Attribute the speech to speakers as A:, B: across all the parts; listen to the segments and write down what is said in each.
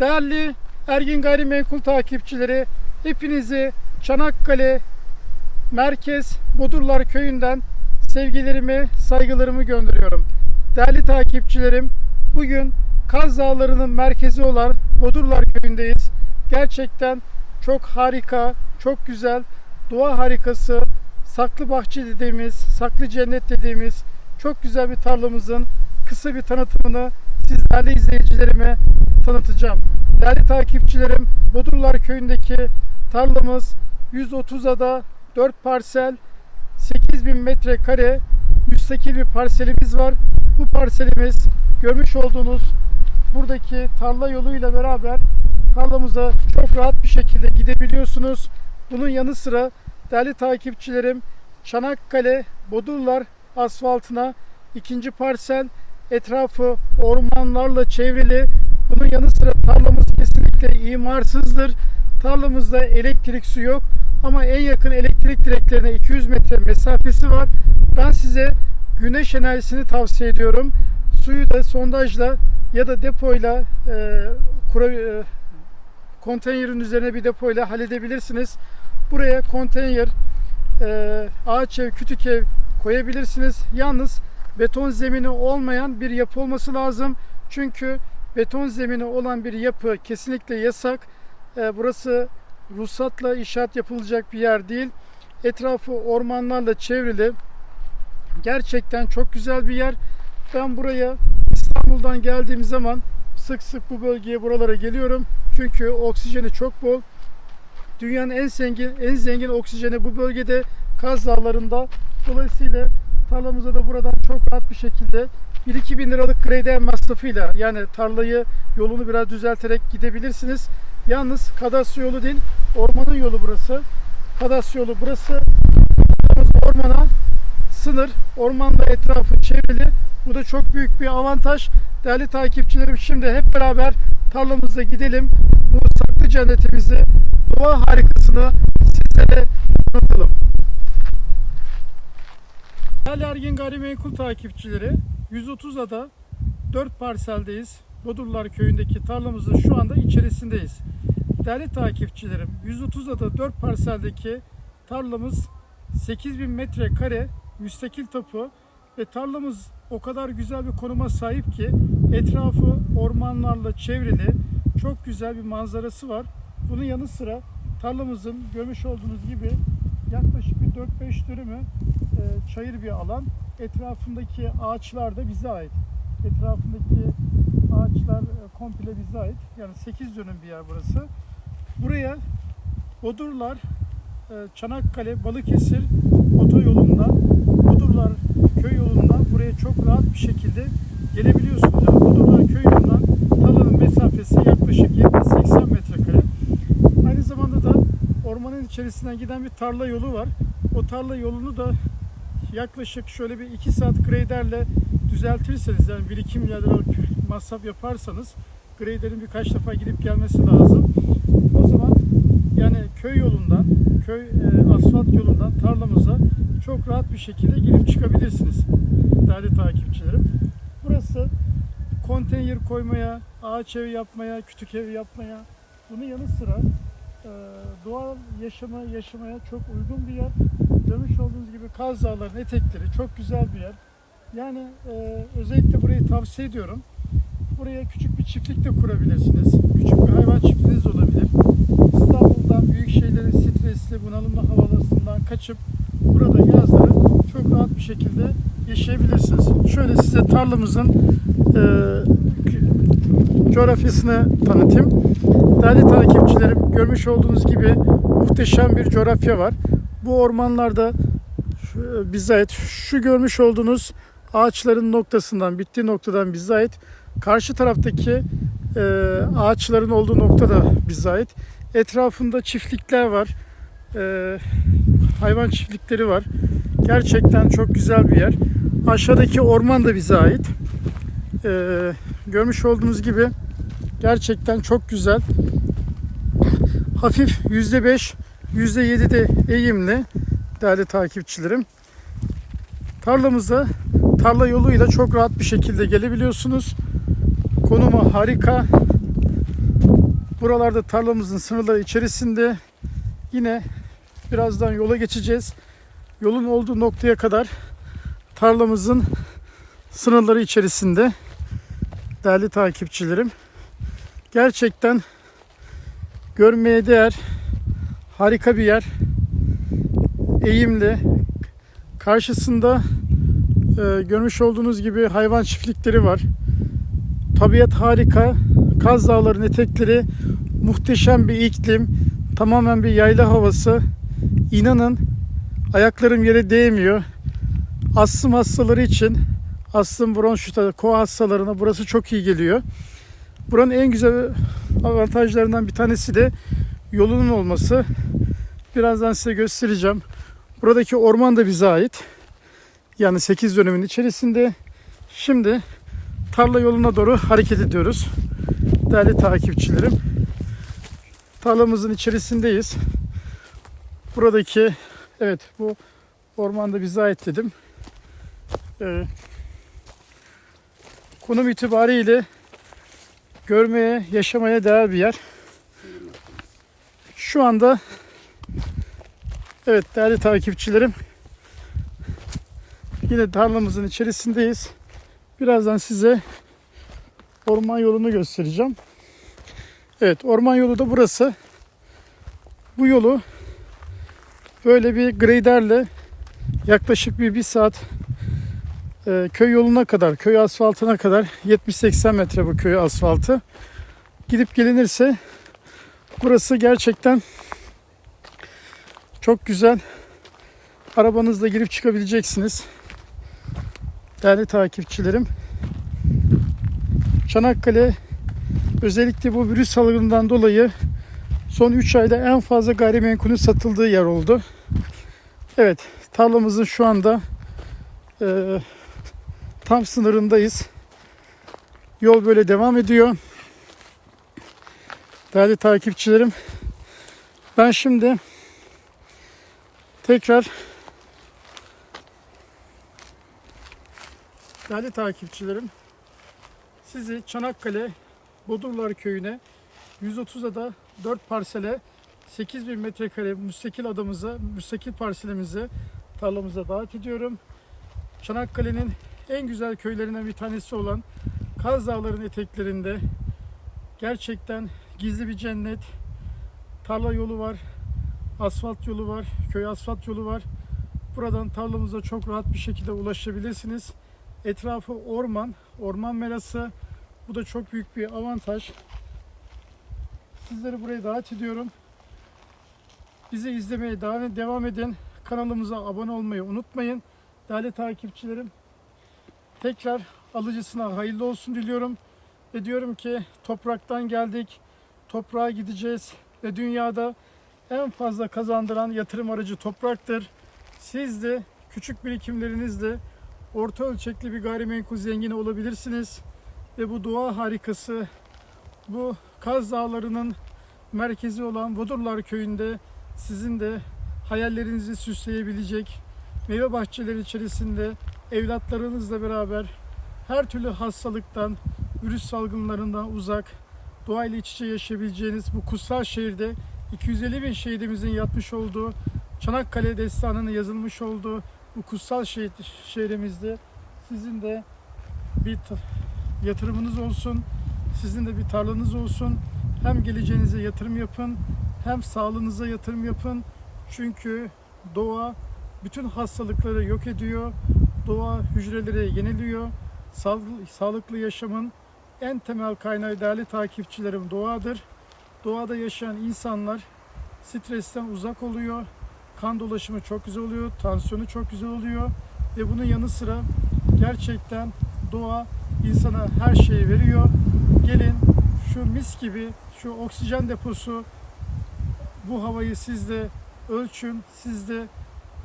A: Değerli Ergin Gayrimenkul takipçileri, hepinizi Çanakkale Merkez Bodurlar Köyü'nden sevgilerimi, saygılarımı gönderiyorum. Değerli takipçilerim, bugün Kaz Dağları'nın merkezi olan Bodurlar Köyü'ndeyiz. Gerçekten çok harika, çok güzel, doğa harikası, saklı bahçe dediğimiz, saklı cennet dediğimiz çok güzel bir tarlamızın kısa bir tanıtımını siz değerli izleyicilerime tanıtacağım. Değerli takipçilerim, Bodurlar Köyü'ndeki tarlamız 130 ada 4 parsel 8000 metrekare müstakil bir parselimiz var. Bu parselimiz görmüş olduğunuz buradaki tarla yoluyla beraber tarlamıza çok rahat bir şekilde gidebiliyorsunuz. Bunun yanı sıra değerli takipçilerim Çanakkale Bodurlar asfaltına ikinci parsel etrafı ormanlarla çevrili. Bunun yanı sıra tarlamız kesinlikle imarsızdır. Tarlamızda elektrik su yok ama en yakın elektrik direklerine 200 metre mesafesi var. Ben size güneş enerjisini tavsiye ediyorum. Suyu da sondajla ya da depoyla e, kura, e, konteynerin üzerine bir depoyla halledebilirsiniz. Buraya konteyner, e, ağaç ev, kütük ev koyabilirsiniz. Yalnız beton zemini olmayan bir yapı olması lazım. Çünkü beton zemini olan bir yapı kesinlikle yasak. E, burası ruhsatla inşaat yapılacak bir yer değil. Etrafı ormanlarla çevrili. Gerçekten çok güzel bir yer. Ben buraya İstanbul'dan geldiğim zaman sık sık bu bölgeye buralara geliyorum. Çünkü oksijeni çok bol. Dünyanın en zengin en zengin oksijeni bu bölgede Kaz Dağları'nda. Dolayısıyla tarlamıza da buradan çok rahat bir şekilde 1-2 bin liralık greyder masrafıyla yani tarlayı yolunu biraz düzelterek gidebilirsiniz. Yalnız kadastro yolu değil ormanın yolu burası. Kadastro yolu burası. Ormana sınır. Ormanda etrafı çevrili. Bu da çok büyük bir avantaj. Değerli takipçilerim şimdi hep beraber tarlamıza gidelim. Bu saklı cennetimizi, doğa harikasını sizlere tanıtalım. Değerli Ergin Gayrimenkul takipçileri 130 ada 4 parseldeyiz. Bodurlar köyündeki tarlamızın şu anda içerisindeyiz. Değerli takipçilerim 130 ada 4 parseldeki tarlamız 8000 metrekare müstakil tapu ve tarlamız o kadar güzel bir konuma sahip ki etrafı ormanlarla çevrili çok güzel bir manzarası var. Bunun yanı sıra tarlamızın görmüş olduğunuz gibi yaklaşık bir 4-5 dönümü e, çayır bir alan. Etrafındaki ağaçlar da bize ait. Etrafındaki ağaçlar e, komple bize ait. Yani 8 dönüm bir yer burası. Buraya Bodurlar, e, Çanakkale, Balıkesir otoyolundan, Bodurlar köy yolundan buraya çok rahat bir şekilde gelebiliyorsunuz. Yani Bodurlar köy yolundan tarlanın mesafesi yaklaşık 70-80 metrekare. Aynı zamanda da ormanın içerisinden giden bir tarla yolu var. O tarla yolunu da yaklaşık şöyle bir 2 saat graderle düzeltirseniz yani 1-2 milyar liralık masraf yaparsanız graderin birkaç defa gidip gelmesi lazım. O zaman yani köy yolundan, köy e, asfalt yolundan tarlamıza çok rahat bir şekilde girip çıkabilirsiniz değerli takipçilerim. Burası konteyner koymaya, ağaç evi yapmaya, kütük evi yapmaya, bunun yanı sıra e, doğal yaşama yaşamaya çok uygun bir yer. Görmüş olduğunuz gibi Kaz Dağları'nın etekleri çok güzel bir yer. Yani e, özellikle burayı tavsiye ediyorum. Buraya küçük bir çiftlik de kurabilirsiniz. Küçük bir hayvan çiftliğiniz olabilir. İstanbul'dan büyük şehirlerin stresli, bunalımlı havalarından kaçıp burada yazları çok rahat bir şekilde yaşayabilirsiniz. Şöyle size tarlamızın e, coğrafyasını tanıtayım. Değerli takipçilerim görmüş olduğunuz gibi muhteşem bir coğrafya var. Bu ormanlarda bize ait şu görmüş olduğunuz ağaçların noktasından bittiği noktadan bize ait. Karşı taraftaki e, ağaçların olduğu nokta da bize ait. Etrafında çiftlikler var. E, hayvan çiftlikleri var. Gerçekten çok güzel bir yer. Aşağıdaki orman da bize ait. E, görmüş olduğunuz gibi gerçekten çok güzel. Hafif %5, %7 de eğimli değerli takipçilerim. Tarlamıza tarla yoluyla çok rahat bir şekilde gelebiliyorsunuz. Konumu harika. Buralarda tarlamızın sınırları içerisinde yine birazdan yola geçeceğiz. Yolun olduğu noktaya kadar tarlamızın sınırları içerisinde değerli takipçilerim. Gerçekten görmeye değer harika bir yer. Eğimli. Karşısında e, görmüş olduğunuz gibi hayvan çiftlikleri var. Tabiat harika. Kaz Dağları'nın etekleri muhteşem bir iklim. Tamamen bir yayla havası. İnanın ayaklarım yere değmiyor. Astım hastaları için astım bronşita, koa hastalarına burası çok iyi geliyor. Buranın en güzel avantajlarından bir tanesi de yolunun olması. Birazdan size göstereceğim. Buradaki orman da bize ait. Yani 8 dönemin içerisinde. Şimdi tarla yoluna doğru hareket ediyoruz. Değerli takipçilerim. Tarlamızın içerisindeyiz. Buradaki evet bu ormanda bize ait dedim. Ee, konum itibariyle görmeye, yaşamaya değer bir yer. Şu anda evet değerli takipçilerim yine tarlamızın içerisindeyiz. Birazdan size orman yolunu göstereceğim. Evet orman yolu da burası. Bu yolu böyle bir graderle yaklaşık bir, bir saat e, köy yoluna kadar, köy asfaltına kadar 70-80 metre bu köy asfaltı. Gidip gelinirse burası gerçekten çok güzel. Arabanızla girip çıkabileceksiniz. Değerli takipçilerim. Çanakkale özellikle bu virüs salgından dolayı son 3 ayda en fazla gayrimenkulün satıldığı yer oldu. Evet, tarlamızın şu anda e, tam sınırındayız. Yol böyle devam ediyor. Değerli takipçilerim, ben şimdi tekrar değerli takipçilerim, sizi Çanakkale Bodurlar Köyü'ne 130'a da 4 parsele 8000 metrekare müstakil adamıza, müstakil parselimize, tarlamıza davet ediyorum. Çanakkale'nin en güzel köylerinden bir tanesi olan Kaz Dağları'nın eteklerinde gerçekten gizli bir cennet. Tarla yolu var, asfalt yolu var, köy asfalt yolu var. Buradan tarlamıza çok rahat bir şekilde ulaşabilirsiniz. Etrafı orman, orman merası. Bu da çok büyük bir avantaj. Sizleri buraya davet ediyorum. Bizi izlemeye devam- edin. Kanalımıza abone olmayı unutmayın. Değerli takipçilerim, tekrar alıcısına hayırlı olsun diliyorum. Ve diyorum ki topraktan geldik, toprağa gideceğiz ve dünyada en fazla kazandıran yatırım aracı topraktır. Siz de küçük birikimlerinizle orta ölçekli bir gayrimenkul zengini olabilirsiniz. Ve bu doğa harikası, bu Kaz Dağları'nın merkezi olan Vodurlar Köyü'nde sizin de hayallerinizi süsleyebilecek meyve bahçeleri içerisinde evlatlarınızla beraber her türlü hastalıktan, virüs salgınlarından uzak, doğayla iç içe yaşayabileceğiniz bu kutsal şehirde 250 bin şehidimizin yatmış olduğu Çanakkale destanının yazılmış olduğu bu kutsal şehir, şehrimizde sizin de bir yatırımınız olsun, sizin de bir tarlanız olsun. Hem geleceğinize yatırım yapın, hem sağlığınıza yatırım yapın. Çünkü doğa bütün hastalıkları yok ediyor. Doğa hücreleri yeniliyor. Sağ- Sağlıklı yaşamın en temel kaynağı değerli takipçilerim doğadır. Doğada yaşayan insanlar stresten uzak oluyor. Kan dolaşımı çok güzel oluyor. Tansiyonu çok güzel oluyor. Ve bunun yanı sıra gerçekten doğa insana her şeyi veriyor. Gelin şu mis gibi şu oksijen deposu bu havayı siz de ölçün, siz de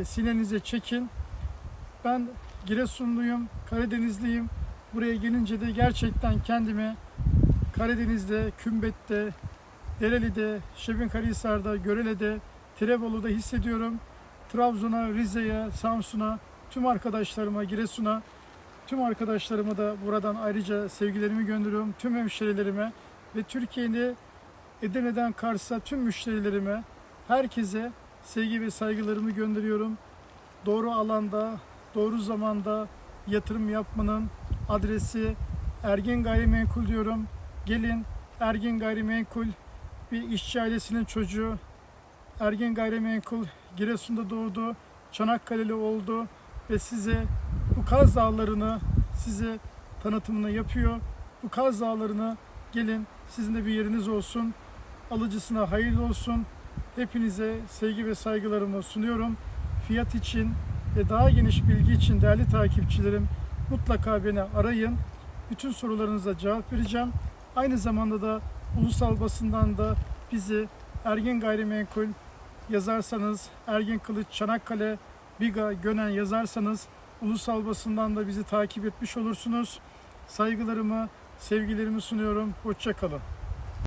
A: e, sinenize çekin. Ben Giresunluyum, Karadenizliyim. Buraya gelince de gerçekten kendimi Karadeniz'de, Kümbet'te, Dereli'de, Şebinkarahisar'da, Görele'de, Tirebolu'da hissediyorum. Trabzon'a, Rize'ye, Samsun'a, tüm arkadaşlarıma, Giresun'a, tüm arkadaşlarıma da buradan ayrıca sevgilerimi gönderiyorum. Tüm hemşerilerime ve Türkiye'de Edirne'den Kars'a tüm müşterilerime, herkese sevgi ve saygılarımı gönderiyorum. Doğru alanda, doğru zamanda yatırım yapmanın adresi Ergin Gayrimenkul diyorum. Gelin Ergin Gayrimenkul bir işçi ailesinin çocuğu. Ergin Gayrimenkul Giresun'da doğdu. Çanakkale'li oldu ve size bu Kaz Dağları'nı size tanıtımını yapıyor. Bu Kaz Dağları'nı gelin sizin de bir yeriniz olsun. Alıcısına hayırlı olsun. Hepinize sevgi ve saygılarımı sunuyorum. Fiyat için ve daha geniş bilgi için değerli takipçilerim mutlaka beni arayın. Bütün sorularınıza cevap vereceğim. Aynı zamanda da ulusal basından da bizi Ergin Gayrimenkul yazarsanız, Ergin Kılıç, Çanakkale, Biga, Gönen yazarsanız ulusal basından da bizi takip etmiş olursunuz. Saygılarımı, sevgilerimi sunuyorum. Hoşçakalın.